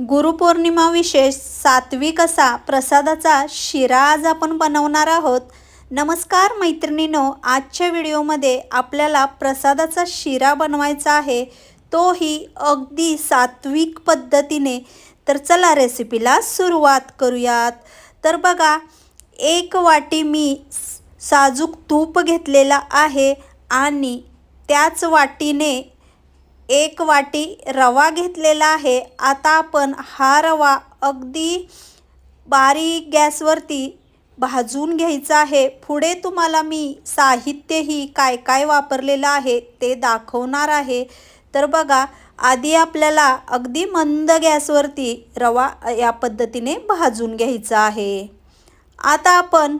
गुरुपौर्णिमा विशेष सात्विक असा प्रसादाचा शिरा आज आपण बनवणार आहोत. नमस्कार मैत्रिणीनो आजच्या व्हिडिओमध्ये आपल्याला प्रसादाचा शिरा बनवायचा आहे. तोही अगदी सात्विक पद्धतीने. तर चला रेसिपीला सुरुवात करूयात. तर बघा एक वाटी मी साजूक तूप घेतलेला आहे आणि त्याच वाटीने एक वाटी रवा घेतलेला आहे. आता आपण हा रवा अगदी बारीक गॅसवरती भाजून घ्यायचा आहे. पुढे तुम्हाला मी साहित्यही काय काय वापरलेलं आहे ते दाखवणार आहे. तर बघा आधी आपल्याला अगदी मंद गॅसवरती रवा या पद्धतीने भाजून घ्यायचा आहे. आता आपण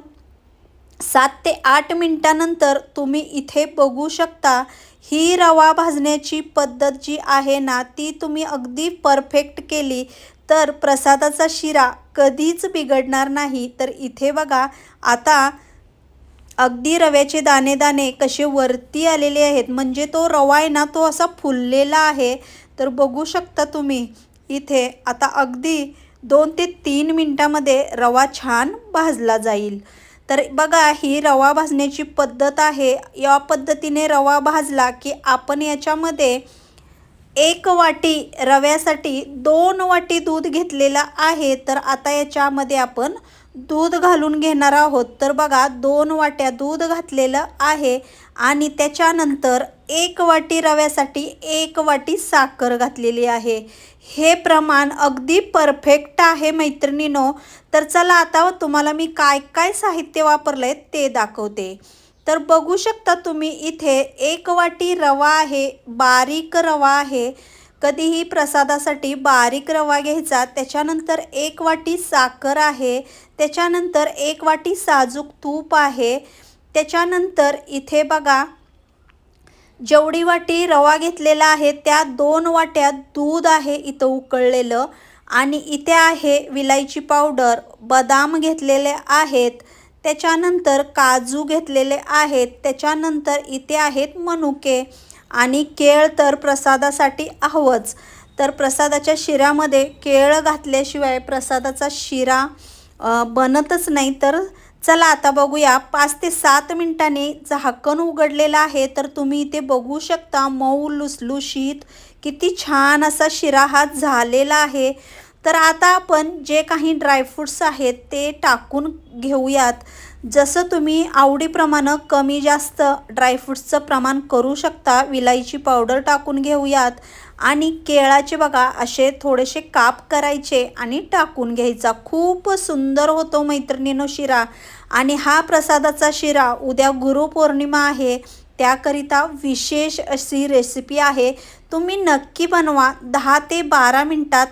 सात ते आठ मिनटानंतर तुम्ही इथे बघू शकता ही रवा भाजण्याची पद्धत जी आहे ना ती तुम्ही अगदी परफेक्ट केली. तर प्रसादाचा शिरा कधीच बिघडणार नाही. तर इथे बघा आता अगदी रव्याचे दाणे दाणे कसे वरती आलेले आहेत. म्हणजे तो रवा आहे ना तो असा फुललेला आहे. तर बघू शकता तुम्ही इथे आता अगदी दोन ते तीन मिनटामध्ये रवा छान भाजला जाईल. तर बघा ही रवा भाजण्याची पद्धत आहे. या पद्धतीने रवा भाजला की आपण याच्यामध्ये एक वाटी रव्यासाठी दोन वाटी दूध घेतलेलं आहे. तर आता याच्यामध्ये आपण दूध घालून घेणार आहोत. तर बघा दोन वाट्या दूध घातलेलं आहे आणि त्याच्यानंतर एक वाटी रव्यासाठी एक वाटी साखर घातलेली आहे. हे प्रमाण अगदी परफेक्ट आहे मैत्रिणीनो. तर चला आता तुम्हाला मी काय काय साहित्य वापरलं आहे ते दाखवते. तर बघू शकता तुम्ही इथे एक वाटी रवा आहे बारीक रवा आहे. कधीही प्रसादासाठी बारीक रवा घ्यायचा त्याच्यानंतर एक वाटी साखर आहे त्याच्यानंतर एक वाटी साजूक तूप आहे त्याच्यानंतर इथे बघा जेवढी वाटी रवा घेतलेला आहे त्या दोन वाट्या दूध आहे इथं उकळलेलं आणि इथे आहे विलायची पावडर बदाम घेतलेले आहेत त्याच्यानंतर काजू घेतलेले आहेत त्याच्यानंतर इथे आहेत मनुके. आणि केळ तर प्रसादासाठी हवंच. तर प्रसादाच्या शिऱ्यामध्ये केळ घातल्याशिवाय प्रसादाचा शिरा बनतच नाही. तर चला आता बघूया. पाच ते सात मिनिटांनी झाकण उघडलेलं आहे. तर तुम्ही इथे बघू शकता मऊ लुसलुशीत किती छान असा शिरा हा झालेला आहे. तर आता आपण जे काही ड्रायफ्रूट्स आहेत ते टाकून घेऊयात. जसं तुम्ही आवडीप्रमाणे कमी जास्त ड्रायफ्रूट्सचं प्रमाण करू शकता विलायची पावडर टाकून घेऊयात. आणि केळाचे बघा असे थोडेसे काप करायचे आणि टाकून घ्यायचा. खूप सुंदर होतो मैत्रिणीनो शिरा. आणि हा प्रसादाचा शिरा उद्या गुरुपौर्णिमा आहे. त्याकरिता विशेष अशी रेसिपी आहे. तुम्ही नक्की बनवा. दहा ते बारा मिनटात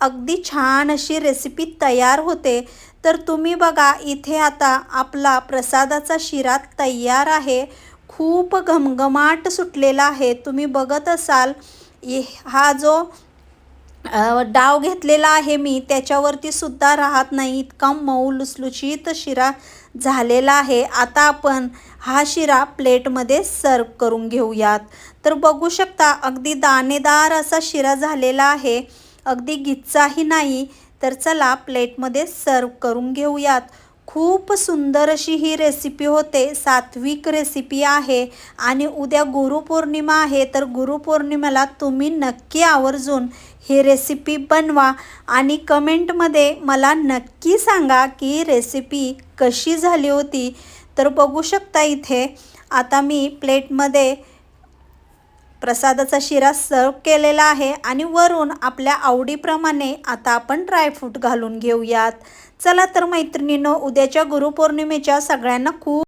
अगदी छान अशी रेसिपी तयार होते. तर तुम्ही बघा इथे आता आपला प्रसादाचा शिरा तयार आहे. खूप घमघमाट सुटलेला आहे. तुम्ही बघत असाल हा जो डाव घेतलेला आहे मी त्याच्यावरती सुद्धा राहत नाही. इतका मऊ लुसलुशीत शिरा झालेला आहे. आता आपण हा शिरा प्लेटमध्ये सर्व करून घेऊयात. तर बघू शकता अगदी दाणेदार असा शिरा झालेला आहे. अगदी गिच्चाही नाही तर चला प्लेटमध्ये सर्व करून घेऊयात. खूप सुंदर अशी ही रेसिपी होते सात्विक रेसिपी आहे आणि उद्या गुरुपौर्णिमा आहे तर गुरुपौर्णिमेला तुम्ही नक्की आवर्जून ही रेसिपी बनवा आणि कमेंटमध्ये मला नक्की सांगा की रेसिपी कशी झाली होती. तर बघू शकता इथे आता मी प्लेटमध्ये प्रसादाचा शिरा सर्व केलेला आहे आणि वरून आपल्या आवडीप्रमाणे आता आपण ड्रायफ्रूट घालून घेऊयात. चला तर मैत्रिणीनं उद्याच्या गुरुपौर्णिमेच्या सगळ्यांना खूप